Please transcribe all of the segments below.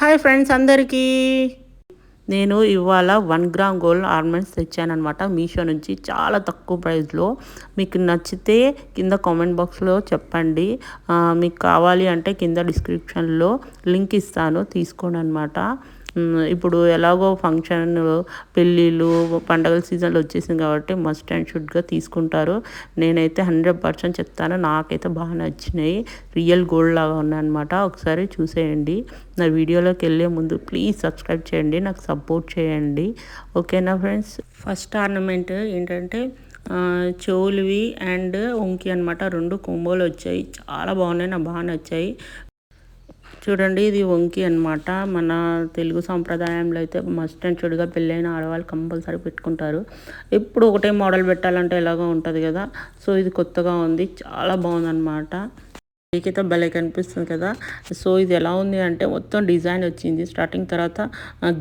Hi friends అందరికీ. నేను ఇవాళ వన్ గ్రామ్ గోల్డ్ ఆర్నమెంట్స్ తెచ్చానమాట మీషో నుంచి చాలా తక్కువ ప్రైస్లో. మీకు నచ్చితే కింద కామెంట్ బాక్స్లో చెప్పండి. మీకు కావాలి అంటే కింద డిస్క్రిప్షన్లో లింక్ ఇస్తాను. తీసుకోండి అనమాట ఇప్పుడు ఎలాగో ఫంక్షన్ పెళ్ళిళ్ళు పండగల సీజన్లో వచ్చేసింది కాబట్టి మస్ట్ అండ్ షుడ్గా తీసుకుంటారు. నేనైతే హండ్రెడ్ పర్సెంట్ చెప్తాను. నాకైతే బాగా నచ్చినాయి. రియల్ గోల్డ్ లాగా ఉన్నాయన్నమాట. ఒకసారి చూసేయండి. నా వీడియోలోకి వెళ్ళే ముందు ప్లీజ్ సబ్స్క్రైబ్ చేయండి. నాకు సపోర్ట్ చేయండి. ఓకేనా ఫ్రెండ్స్ ఫస్ట్ ఆర్నమెంట్ ఏంటంటే చెవులువి అండ్ ఒంకి అనమాట రెండు కొంబోలు వచ్చాయి. చాలా బాగున్నాయి. నాకు బాగా నచ్చాయి. చూడండి ఇది వంకి అన్నమాట. మన తెలుగు సాంప్రదాయంలో అయితే మస్ట్ అండ్ చెడుగా పెళ్ళైన ఆడవాళ్ళు కంపల్సరీ పెట్టుకుంటారు. ఎప్పుడు ఒకటే మోడల్ పెట్టాలంటే ఎలాగో ఉంటుంది కదా. సో ఇది కొత్తగా ఉంది చాలా బాగుందన్నమాట. మీకైతే భలే కనిపిస్తుంది కదా. సో ఇది ఎలా ఉంది అంటే మొత్తం డిజైన్ వచ్చింది. స్టార్టింగ్ తర్వాత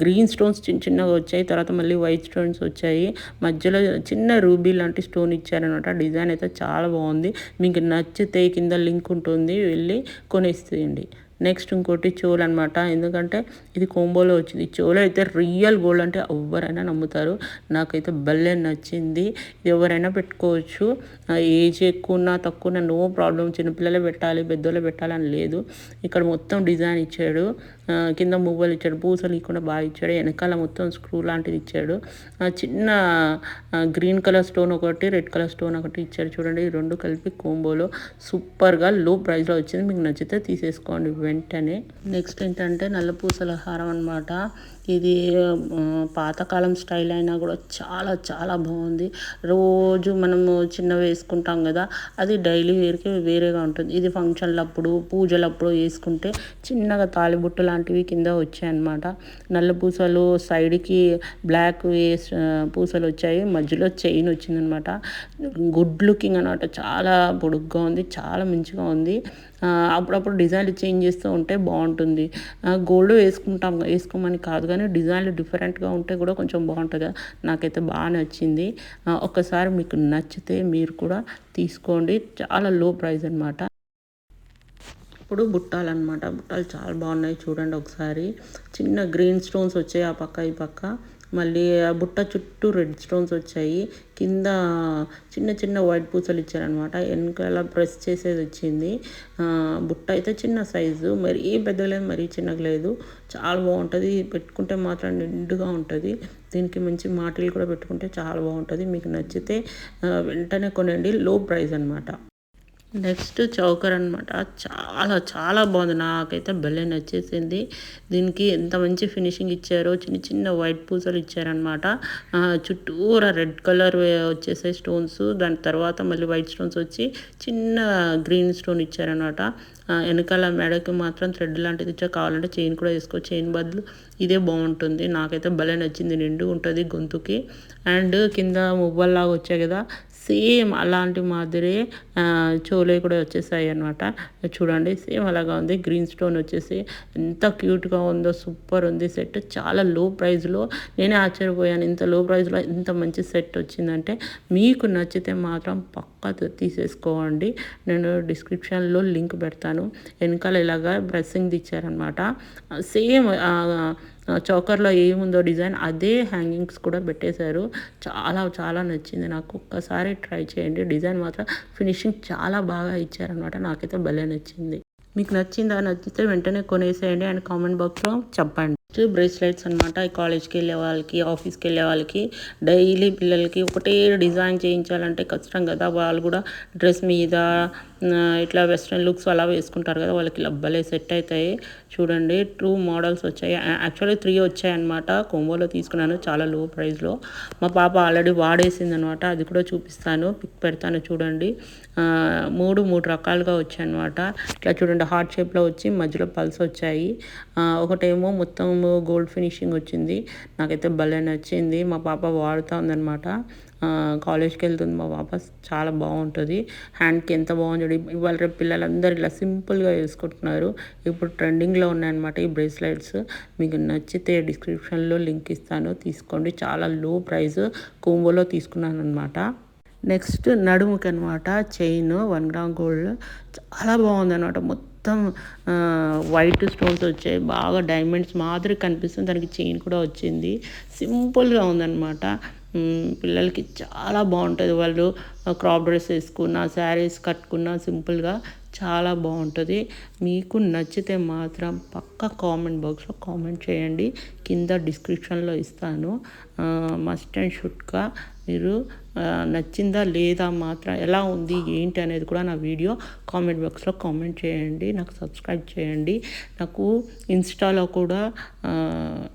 గ్రీన్ స్టోన్స్ చిన్న చిన్నగా వచ్చాయి. తర్వాత మళ్ళీ వైట్ స్టోన్స్ వచ్చాయి. మధ్యలో చిన్న రూబీ లాంటి స్టోన్ ఇచ్చారనమాట డిజైన్ అయితే చాలా బాగుంది. మీకు నచ్చితే కింద లింక్ ఉంటుంది. వెళ్ళి కొనేసేయండి. నెక్స్ట్ ఇంకోటి చోల్ అనమాట ఎందుకంటే ఇది కోంబోలో వచ్చింది. చోలో అయితే రియల్ గోల్డ్ అంటే ఎవరైనా నమ్ముతారు. నాకైతే భలే నచ్చింది. ఇది ఎవరైనా పెట్టుకోవచ్చు. ఆ, ఏజ్ ఎక్కువ ఉన్నా తక్కువ ఉన్నా నో ప్రాబ్లం చిన్నపిల్లలే పెట్టాలి పెద్దోళ్ళే పెట్టాలని లేదు. ఇక్కడ మొత్తం డిజైన్ ఇచ్చాడు. కింద మువ్వలు ఇచ్చాడు పూసలు ఇవ్వకుండా బాగా ఇచ్చాడు వెనకాల మొత్తం స్క్రూ లాంటిది ఇచ్చాడు. చిన్న గ్రీన్ కలర్ స్టోన్ ఒకటి రెడ్ కలర్ స్టోన్ ఒకటి ఇచ్చాడు చూడండి. ఈ రెండు కలిపి కోంబోలో సూపర్గా లో ప్రైస్లో వచ్చింది. మీకు నచ్చితే తీసేసుకోండి వెంటనే. నెక్స్ట్ ఏంటంటే నల్ల పూసల హారం అనమాట ఇది పాతకాలం స్టైల్ అయినా కూడా చాలా చాలా బాగుంది. రోజు మనము చిన్న వేసుకుంటాం కదా అది డైలీ వేర్కి వేరేగా ఉంటుంది. ఇది ఫంక్షన్లప్పుడు పూజలప్పుడు వేసుకుంటే చిన్నగా తాలిబుట్టు అలాంటివి కింద వచ్చాయన్నమాట. నల్ల పూసలు సైడ్కి బ్లాక్ వేస్ పూసలు వచ్చాయి. మధ్యలో చైన్ వచ్చిందనమాట గుడ్ లుకింగ్ అనమాట చాలా పొడుగ్గా ఉంది చాలా మంచిగా ఉంది. అప్పుడప్పుడు డిజైన్లు చేంజ్ చేస్తూ ఉంటే బాగుంటుంది. గోల్డ్ వేసుకుంటాం వేసుకోమని కాదు కానీ డిజైన్లు డిఫరెంట్గా ఉంటే కూడా కొంచెం బాగుంటుంది. నాకైతే బాగా నచ్చింది. ఒక్కసారి మీకు నచ్చితే మీరు కూడా తీసుకోండి. చాలా లో ప్రైస్ అనమాట ఇప్పుడు బుట్టాలన్నమాట. బుట్టాలు చాలా బాగున్నాయి చూడండి ఒకసారి. చిన్న గ్రీన్ స్టోన్స్ వచ్చాయి ఆ పక్క ఈ పక్క. మళ్ళీ ఆ బుట్ట చుట్టూ రెడ్ స్టోన్స్ వచ్చాయి. కింద చిన్న చిన్న వైట్ పూసలు ఇచ్చారనమాట వెనకాల ప్రెస్ చేసేది వచ్చింది. బుట్ట అయితే చిన్న సైజు మరీ పెద్దగా లేదు మరీ చిన్నగా లేదు. చాలా బాగుంటుంది. పెట్టుకుంటే మాత్రం నిండుగా ఉంటుంది. దీనికి మంచి మాటలు కూడా పెట్టుకుంటే చాలా బాగుంటుంది. మీకు నచ్చితే వెంటనే కొనండి. లో ప్రైస్ అనమాట నెక్స్ట్ చౌకర్ అనమాట చాలా చాలా బాగుంది. నాకైతే భలే నచ్చేసింది. దీనికి ఎంత మంచి ఫినిషింగ్ ఇచ్చారో చిన్న చిన్న వైట్ పూసలు ఇచ్చారనమాట చుట్టూరా రెడ్ కలర్ వచ్చేసాయి స్టోన్స్. దాని తర్వాత మళ్ళీ వైట్ స్టోన్స్ వచ్చి చిన్న గ్రీన్ స్టోన్ ఇచ్చారనమాట వెనకాల మెడకి మాత్రం థ్రెడ్ లాంటిది ఇచ్చా కావాలంటే చైన్ కూడా వేసుకో. చైన్ బదులు ఇదే బాగుంటుంది. నాకైతే భలే నచ్చింది. నిండు ఉంటుంది గొంతుకి. అండ్ కింద మువ్వల్లాగా వచ్చాయి కదా. సేమ్ అలాంటి మాదిరి చోలే కూడా వచ్చేసాయి అనమాట చూడండి సేమ్ అలాగా ఉంది. గ్రీన్ స్టోన్ వచ్చేసి ఎంత క్యూట్గా ఉందో సూపర్ ఉంది సెట్. చాలా లో ప్రైస్లో నేనే ఆశ్చర్యపోయాను. ఇంత లో ప్రైస్లో ఇంత మంచి సెట్ వచ్చిందంటే మీకు నచ్చితే మాత్రం పక్కా తీసేసుకోండి. నేను డిస్క్రిప్షన్లో లింక్ పెడతాను. వెనకాల ఇలాగా బ్రెస్సింగ్ ఇచ్చారనమాట సేమ్ చౌకర్లో ఏముందో డిజైన్ అదే హ్యాంగింగ్స్ కూడా పెట్టేశారు. చాలా చాలా నచ్చింది. నాకు ఒక్కసారి ట్రై చేయండి. డిజైన్ మాత్రం ఫినిషింగ్ చాలా బాగా ఇచ్చారనమాట నాకైతే భలే నచ్చింది. మీకు నచ్చిందా? నచ్చితే వెంటనే కొనేసేయండి. అండ్ కామెంట్ బాక్స్లో చెప్పండి. బ్రేస్లెట్స్ అనమాట కాలేజ్కి వెళ్ళే వాళ్ళకి ఆఫీస్కి వెళ్ళే వాళ్ళకి డైలీ పిల్లలకి ఒకటే డిజైన్ చేయించాలంటే కష్టం కదా. వాళ్ళు కూడా డ్రెస్ మీద ఇట్లా వెస్ట్రన్ లుక్స్ అలా వేసుకుంటారు కదా. వాళ్ళకి ఇలా భలే సెట్ అవుతాయి చూడండి టూ మోడల్స్ వచ్చాయి. యాక్చువల్లీ త్రీ వచ్చాయి అనమాట కొంబోలో తీసుకున్నాను చాలా లో. ప్రైస్లో మా పాప ఆల్రెడీ వాడేసింది అనమాట అది కూడా చూపిస్తాను పిక్ పెడతాను చూడండి. మూడు మూడు రకాలుగా వచ్చాయి అనమాట ఇట్లా చూడండి హార్ట్ షేప్లో వచ్చి మధ్యలో పల్స్ వచ్చాయి. ఒకటేమో మొత్తం గోల్డ్ ఫినిషింగ్ వచ్చింది. నాకైతే భలే నచ్చింది. మా పాప వాడుతూ ఉందనమాట కాలేజ్కి వెళ్తుంది మా పాప. చాలా బాగుంటుంది. హ్యాండ్కి ఎంత బాగుంది ఇవాళ రేపు పిల్లలందరూ ఇలా సింపుల్గా వేసుకుంటున్నారు ఇప్పుడు ట్రెండింగ్లో ఉన్నాయన్నమాట ఈ బ్రేస్లెట్స్ మీకు నచ్చితే డిస్క్రిప్షన్లో లింక్ ఇస్తాను. తీసుకోండి. చాలా లో ప్రైస్ కోంబోలో తీసుకున్నాను అనమాట నెక్స్ట్ నడుముకి అనమాట చైన్ వన్ గ్రామ్ గోల్డ్ చాలా బాగుంది అనమాట మొత్తం మొత్తం వైట్ స్టోన్స్ వచ్చాయి. బాగా డైమండ్స్ మాదిరి కనిపిస్తుంది. దానికి చైన్ కూడా వచ్చింది. సింపుల్గా ఉందన్నమాట. పిల్లలకి చాలా బాగుంటుంది. వాళ్ళు క్రాప్ డ్రెస్ వేసుకున్న శారీస్ కట్టుకున్న సింపుల్గా చాలా బాగుంటుంది. మీకు నచ్చితే మాత్రం పక్క కామెంట్ బాక్స్లో కామెంట్ చేయండి. కింద డిస్క్రిప్షన్లో ఇస్తాను. మస్ట్ అండ్ షుడ్గా మీరు నచ్చిందా లేదా మాత్రం ఎలా ఉంది ఏంటి అనేది కూడా నా వీడియో కామెంట్ బాక్స్లో కామెంట్ చేయండి. నాకు సబ్స్క్రైబ్ చేయండి. నాకు ఇన్స్టాలో కూడా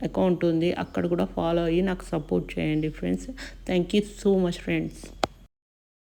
అకౌంట్ ఉంది. అక్కడ కూడా ఫాలో అయ్యి నాకు సపోర్ట్ చేయండి friends. Thank you so much friends.